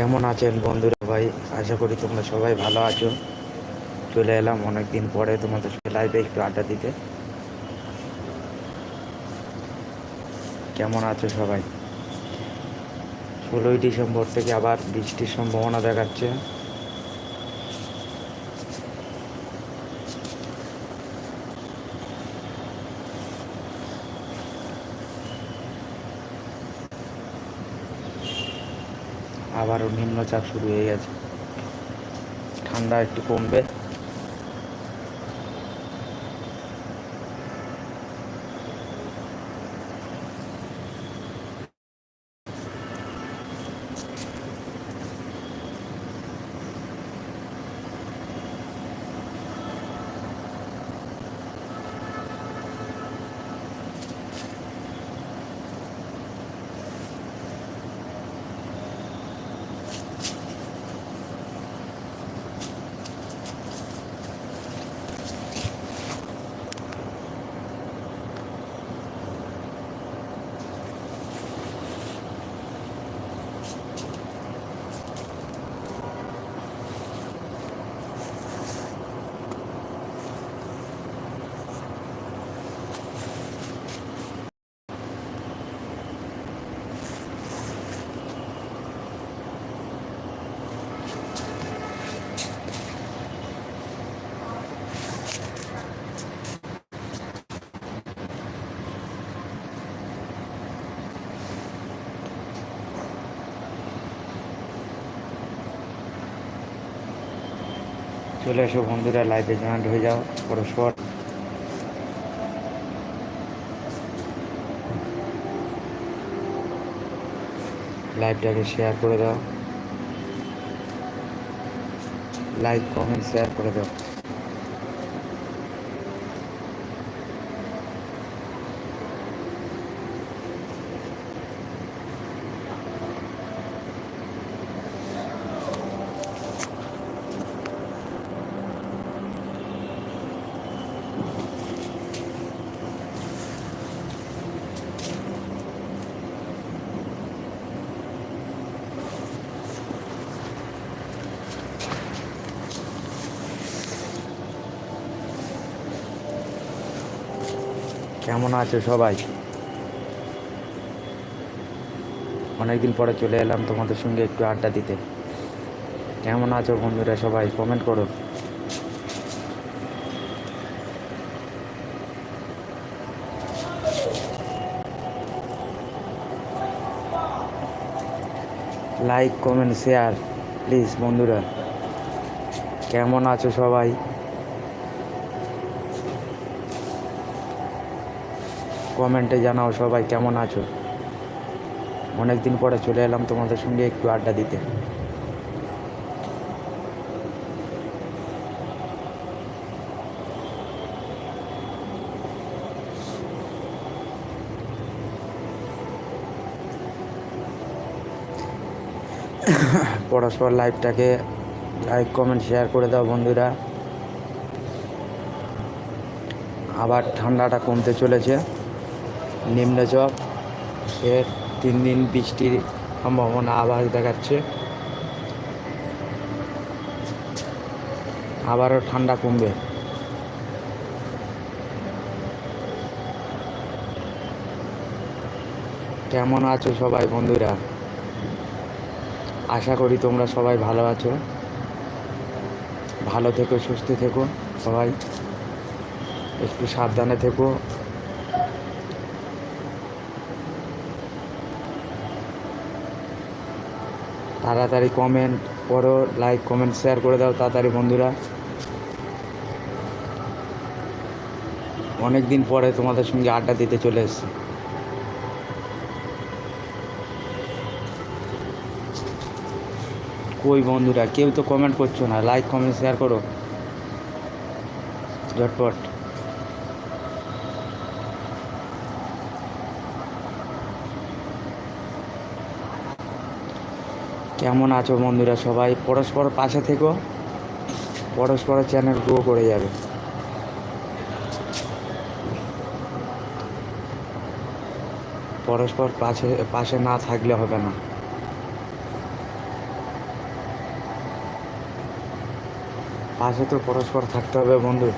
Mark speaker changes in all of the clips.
Speaker 1: কেমন আছেন বন্ধুরা ভাই? আশা করি তোমরা সবাই ভালো আছো। চলে এলাম অনেকদিন পরে তোমাদের সাথে লাইভে একটু আড্ডা দিতে। কেমন আছো সবাই? ষোলোই ডিসেম্বর থেকে আবার বৃষ্টির সম্ভাবনা দেখাচ্ছে। আবারও নিম্নচাপ শুরু হয়ে গেছে। ঠান্ডা একটু কমবে। চলে এসো বন্ধুরা লাইভে জয়েন্ট হয়ে যাও পরস্পর লাইভটাকে শেয়ার করে দাও। লাইক কমেন্ট শেয়ার করে দাও। কেমন আছো সবাই? অনেকদিন পরে চলে এলাম তোমাদের সঙ্গে একটু আড্ডা দিতে। কেমন আছো বন্ধুরা সবাই? কমেন্ট করো। লাইক কমেন্ট শেয়ার প্লিজ বন্ধুরা। কেমন আছো সবাই? কমেন্টে জানাও সবাই কেমন আছো। অনেক দিন পরে চলে এলাম তোমাদের সঙ্গে একটু আড্ডা দিতে। পরস্পর লাইভটাকে লাইক, কমেন্ট, শেয়ার করে দাও বন্ধুরা। আবার ঠান্ডাটা কমতে চলেছে। নিম্নচাপ এর তিন দিন বৃষ্টির সম্ভাবনা আভাস দেখাচ্ছে। আবারও ঠান্ডা কমবে। কেমন আছো সবাই বন্ধুরা? আশা করি তোমরা সবাই ভালো আছো। ভালো থেকো, সুস্থ থেকো সবাই। একটু সাবধানে থেকো। তাড়াতাড়ি কমেন্ট করো লাইক কমেন্ট শেয়ার করে দাও তাড়াতাড়ি বন্ধুরা। অনেক দিন পরে তোমাদের সঙ্গে আড্ডা দিতে চলে এসেছি। কই বন্ধুরা, কেউ তো কমেন্ট করছ না লাইক কমেন্ট শেয়ার করো। ঝটপট। কেমন আছো বন্ধুরা সবাই? পরস্পর পাশে থেকো। পরস্পরের চ্যানেল গ্রো করে যাবে। পরস্পর পাশে পাশে না থাকলে হবে না। পাশে তো পরস্পর থাকতে হবে বন্ধু।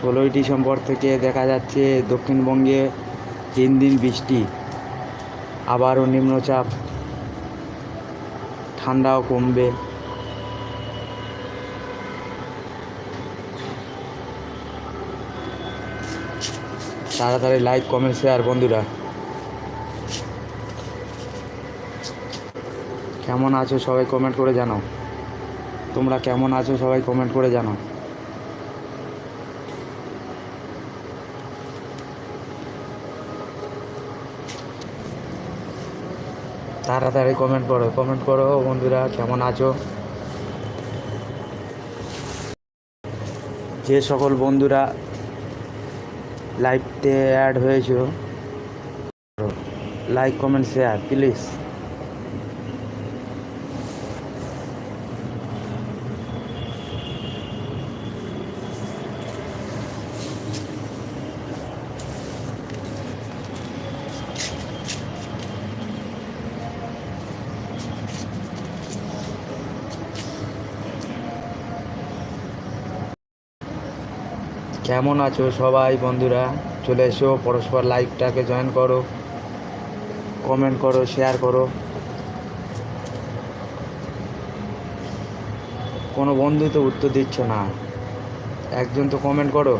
Speaker 1: ষোলোই ডিসেম্বর থেকে দেখা যাচ্ছে দক্ষিণবঙ্গে তিন দিন বৃষ্টি, আবারও নিম্নচাপ, ঠান্ডাও কমবে। তাড়াতাড়ি লাইক কমেন্ট শেয়ার বন্ধুরা। কেমন আছো সবাই কমেন্ট করে জানাও। তোমরা কেমন আছো সবাই কমেন্ট করে জানাও। তাড়াতাড়ি কমেন্ট করো কমেন্ট করো বন্ধুরা কেমন আছো? যে সকল বন্ধুরা লাইভতে অ্যাড হয়েছো লাইক কমেন্ট শেয়ার প্লিজ কেমন আছো সবাই বন্ধুরা? চলে এসো, পরস্পর লাইভটাকে জয়েন করো কমেন্ট করো শেয়ার করো। কোনো বন্ধু তো উত্তর দিচ্ছ না। একজন তো কমেন্ট করো।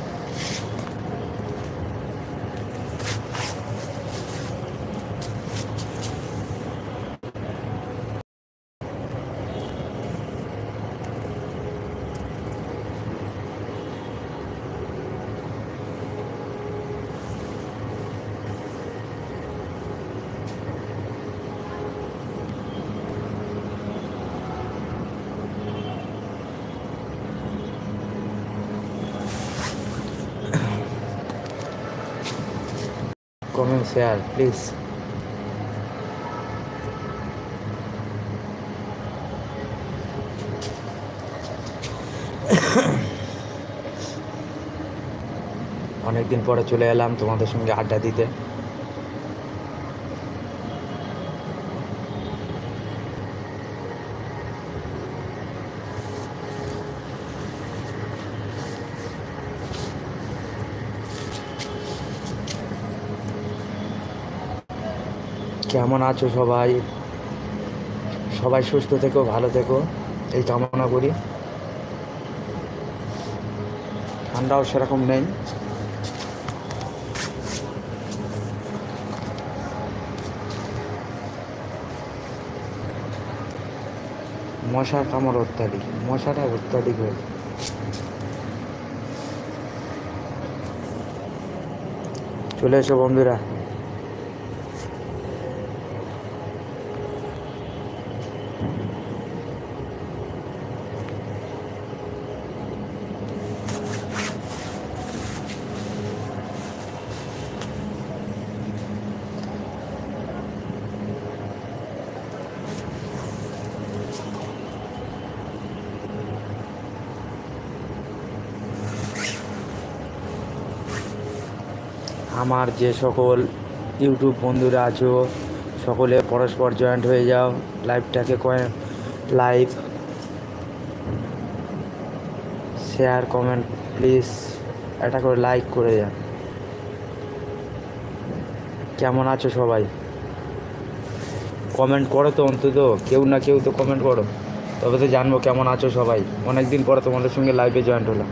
Speaker 1: কমেন্ট শেয়ার প্লিজ অনেকদিন পরে চলে এলাম তোমাদের সঙ্গে আড্ডা দিতে। কেমন আছো সবাই? সবাই সুস্থ থেকো, ভালো থেকো, এই কামনা করি। ঠান্ডাও সেরকম নেই। মশার কামড় অত্যাধিক, মশাটা অত্যাধিক হয়েছে চলে এসো বন্ধুরা। আমার যে সকল ইউটিউব বন্ধুরা আছো, সকলে পরস্পর জয়েন্ট হয়ে যাও লাইভটাকে লাইভ শেয়ার কমেন্ট প্লিজ একটা করে লাইক করে যান কেমন আছো সবাই? কমেন্ট করো তো অন্তত, কেউ না কেউ তো কমেন্ট করো। তবে তো জানব কেমন আছো সবাই। অনেক দিন পরে তোমাদের সঙ্গে লাইভে জয়েন্ট হলাম।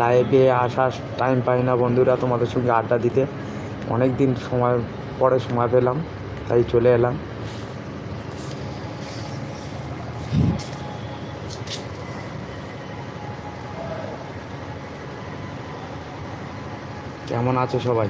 Speaker 1: লাইভে আসার টাইম পাই না বন্ধুরা তোমাদের সঙ্গে আড্ডা দিতে। অনেক দিন সময় পরে সময় পেলাম, তাই চলে এলাম। কেমন আছো সবাই?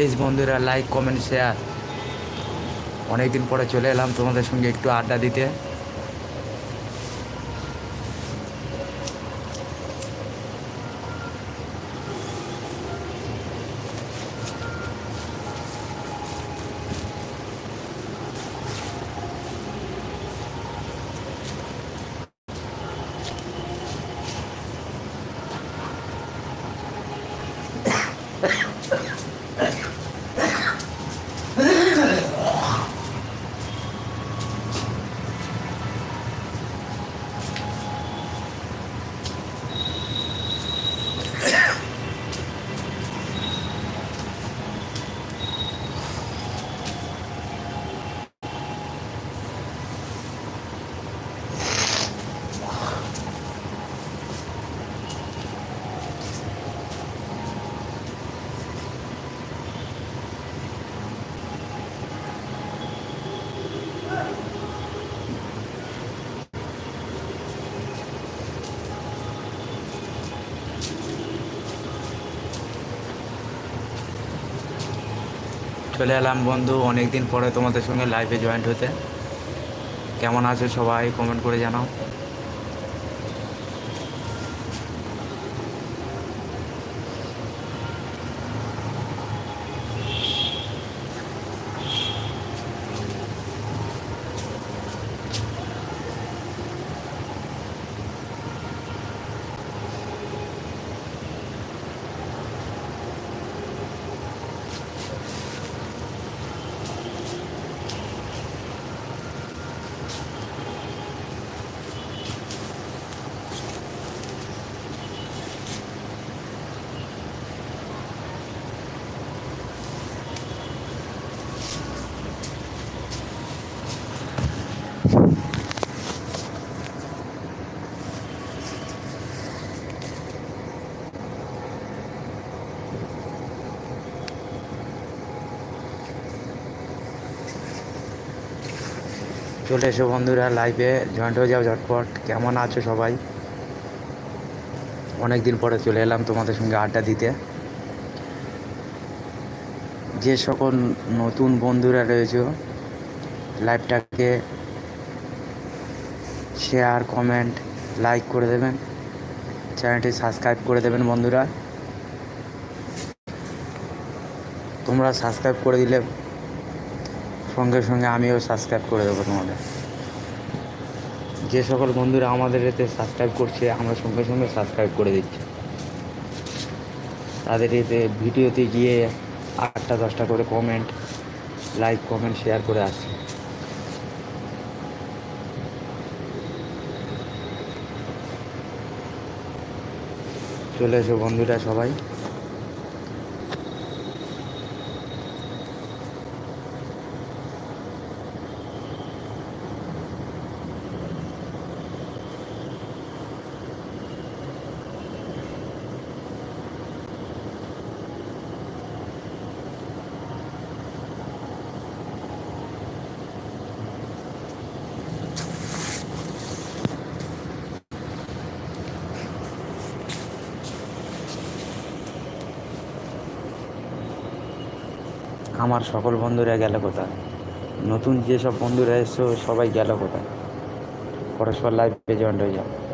Speaker 1: প্লিজ বন্ধুরা লাইক কমেন্ট শেয়ার অনেক দিন পরে চলে এলাম তোমাদের সঙ্গে একটু আড্ডা দিতে। চলে এলাম, বন্ধু। অনেক দিন পরে তোমাদের সঙ্গে লাইভে জয়েন্ট হতে। কেমন আছে সবাই? কমেন্ট করে জানাও। চলে এসো বন্ধুরা লাইভে জয়েন্ট হয়ে যাও ঝটপট। কেমন আছো সবাই? অনেক দিন পরে চলে এলাম তোমাদের সঙ্গে আড্ডা দিতে। যে সকল নতুন বন্ধুরা রয়েছে লাইভটাকে শেয়ার কমেন্ট লাইক করে দেবেন। চ্যানেলটি সাবস্ক্রাইব করে দেবেন বন্ধুরা। তোমরা সাবস্ক্রাইব করে দিলে সঙ্গে সঙ্গে আমিও সাবস্ক্রাইব করে দেবো তোমাদের। যে সকল বন্ধুরা আমাদের এতে সাবস্ক্রাইব করছে, আমরা সঙ্গে সঙ্গে সাবস্ক্রাইব করে দিচ্ছি। তাদের এতে ভিডিওতে গিয়ে আটটা দশটা করে কমেন্ট লাইক কমেন্ট শেয়ার করে আসছে। চলে এসো বন্ধুরা সবাই। আমার সকল বন্ধুরা গেল কোথায়? নতুন যেসব বন্ধুরা এসছো, সবাই গেল কোথায়? পরস্পর লাইভে জয়েন্ট হয়ে যাও।